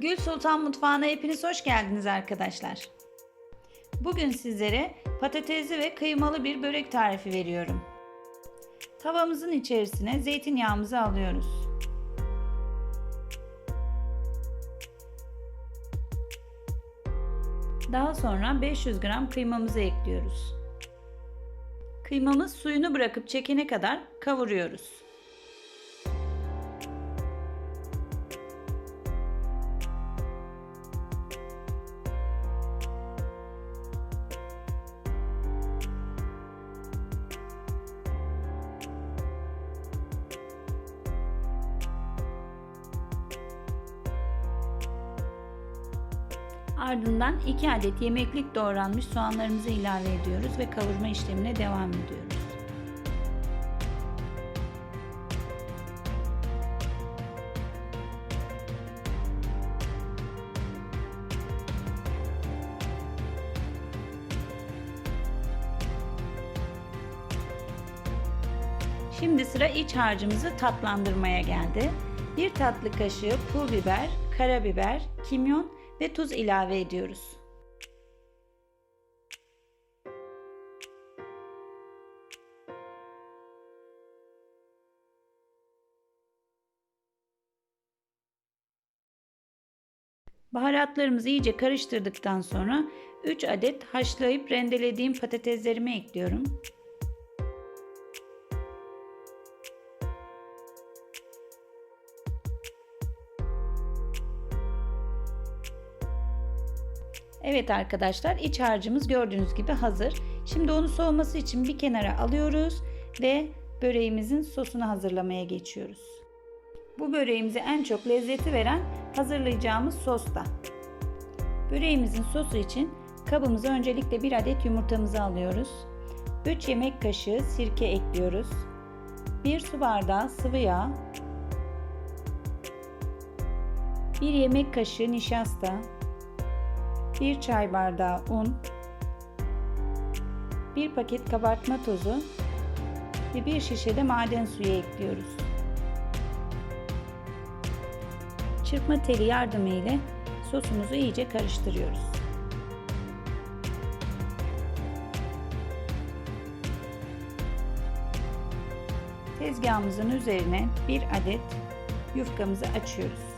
Gül Sultan Mutfağı'na hepiniz hoş geldiniz arkadaşlar. Bugün sizlere patatesli ve kıymalı bir börek tarifi veriyorum. Tavamızın içerisine zeytinyağımızı alıyoruz. Daha sonra 500 gram kıymamızı ekliyoruz. Kıymamız suyunu bırakıp çekene kadar kavuruyoruz. Ardından 2 adet yemeklik doğranmış soğanlarımızı ilave ediyoruz ve kavurma işlemine devam ediyoruz. Şimdi sıra iç harcımızı tatlandırmaya geldi. 1 tatlı kaşığı pul biber, karabiber, kimyon ve tuz ilave ediyoruz. Baharatlarımızı iyice karıştırdıktan sonra 3 adet haşlayıp rendelediğim patateslerimi ekliyorum. Evet arkadaşlar iç harcımız gördüğünüz gibi hazır. Şimdi onu soğuması için bir kenara alıyoruz ve böreğimizin sosunu hazırlamaya geçiyoruz. Bu böreğimize en çok lezzeti veren hazırlayacağımız sosta. Böreğimizin sosu için kabımıza öncelikle bir adet yumurtamızı alıyoruz. 3 yemek kaşığı sirke ekliyoruz. 1 su bardağı sıvı yağ, 1 yemek kaşığı nişasta, 1 çay bardağı un, 1 paket kabartma tozu ve 1 şişe de maden suyu ekliyoruz. Çırpma teli yardımıyla sosumuzu iyice karıştırıyoruz. Tezgahımızın üzerine bir adet yufkamızı açıyoruz.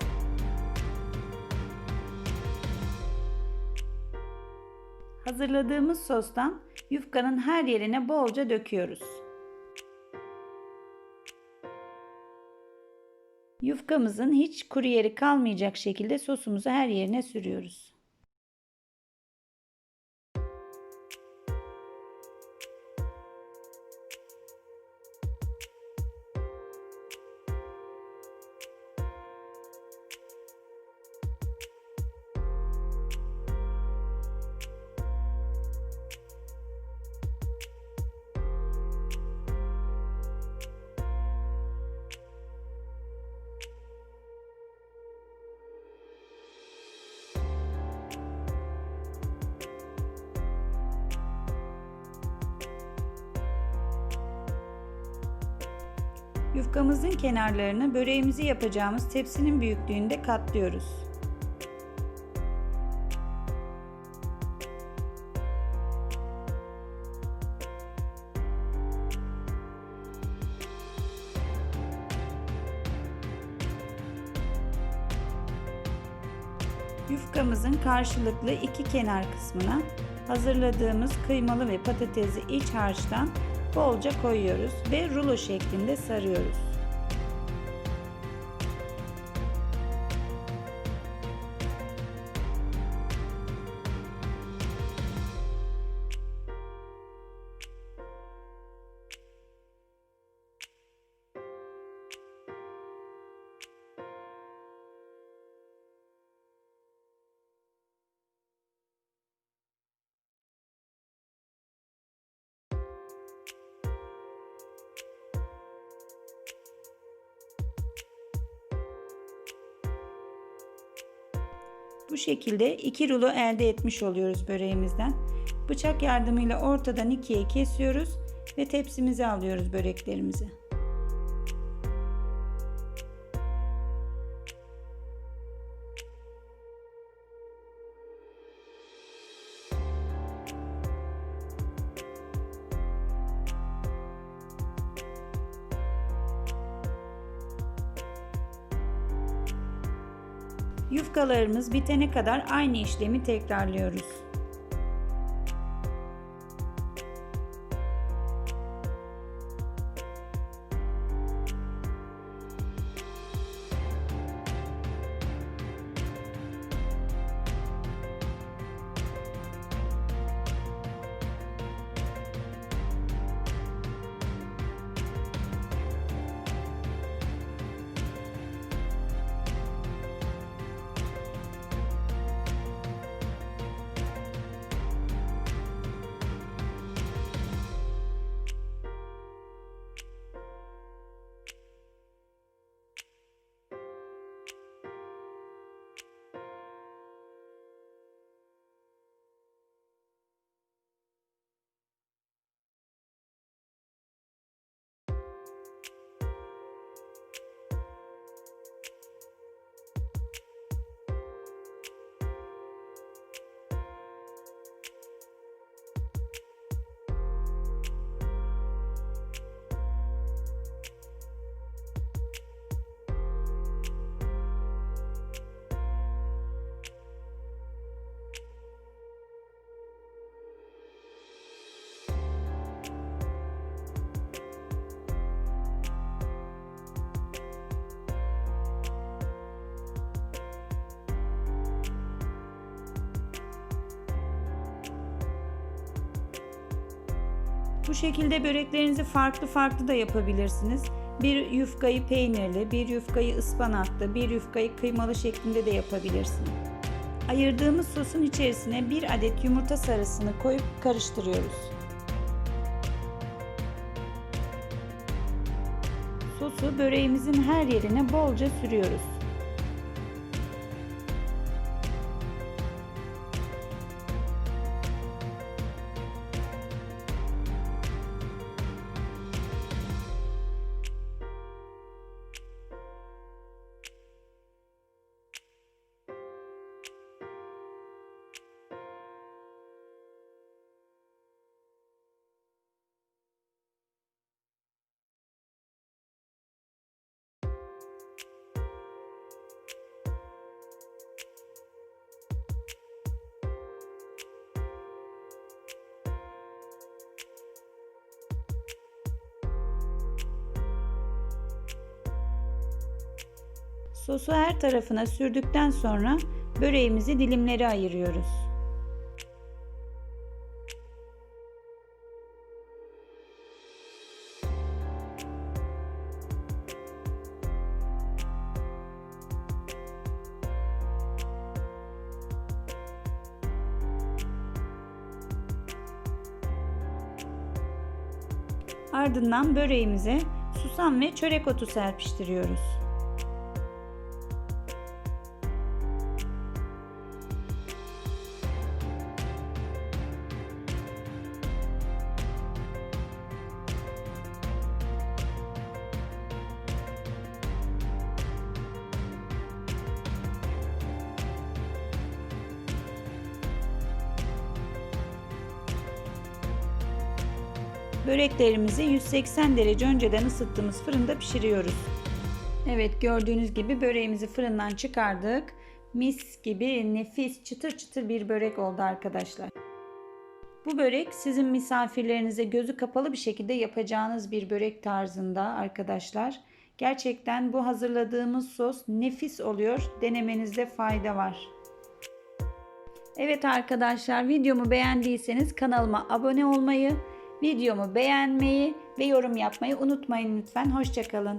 Hazırladığımız sostan yufkanın her yerine bolca döküyoruz. Yufkamızın hiç kuru yeri kalmayacak şekilde sosumuzu her yerine sürüyoruz. Yufkamızın kenarlarını böreğimizi yapacağımız tepsinin büyüklüğünde katlıyoruz. Yufkamızın karşılıklı iki kenar kısmına hazırladığımız kıymalı ve patatesli iç harçtan bolca koyuyoruz ve rulo şeklinde sarıyoruz. Bu şekilde iki rulo elde etmiş oluyoruz böreğimizden. Bıçak yardımıyla ortadan ikiye kesiyoruz ve tepsimize alıyoruz böreklerimizi. Yufkalarımız bitene kadar aynı işlemi tekrarlıyoruz. Bu şekilde böreklerinizi farklı farklı da yapabilirsiniz. Bir yufkayı peynirli, bir yufkayı ıspanaklı, bir yufkayı kıymalı şeklinde de yapabilirsiniz. Ayırdığımız sosun içerisine bir adet yumurta sarısını koyup karıştırıyoruz. Sosu böreğimizin her yerine bolca sürüyoruz. Sosu her tarafına sürdükten sonra böreğimizi dilimlere ayırıyoruz. Ardından böreğimize susam ve çörek otu serpiştiriyoruz. Böreklerimizi 180 derece önceden ısıttığımız fırında pişiriyoruz. Evet gördüğünüz gibi böreğimizi fırından çıkardık. Mis gibi nefis çıtır çıtır bir börek oldu arkadaşlar. Bu börek sizin misafirlerinize gözü kapalı bir şekilde yapacağınız bir börek tarzında arkadaşlar. Gerçekten bu hazırladığımız sos nefis oluyor. Denemenizde fayda var. Evet arkadaşlar videomu beğendiyseniz kanalıma abone olmayı, videomu beğenmeyi ve yorum yapmayı unutmayın lütfen. Hoşçakalın.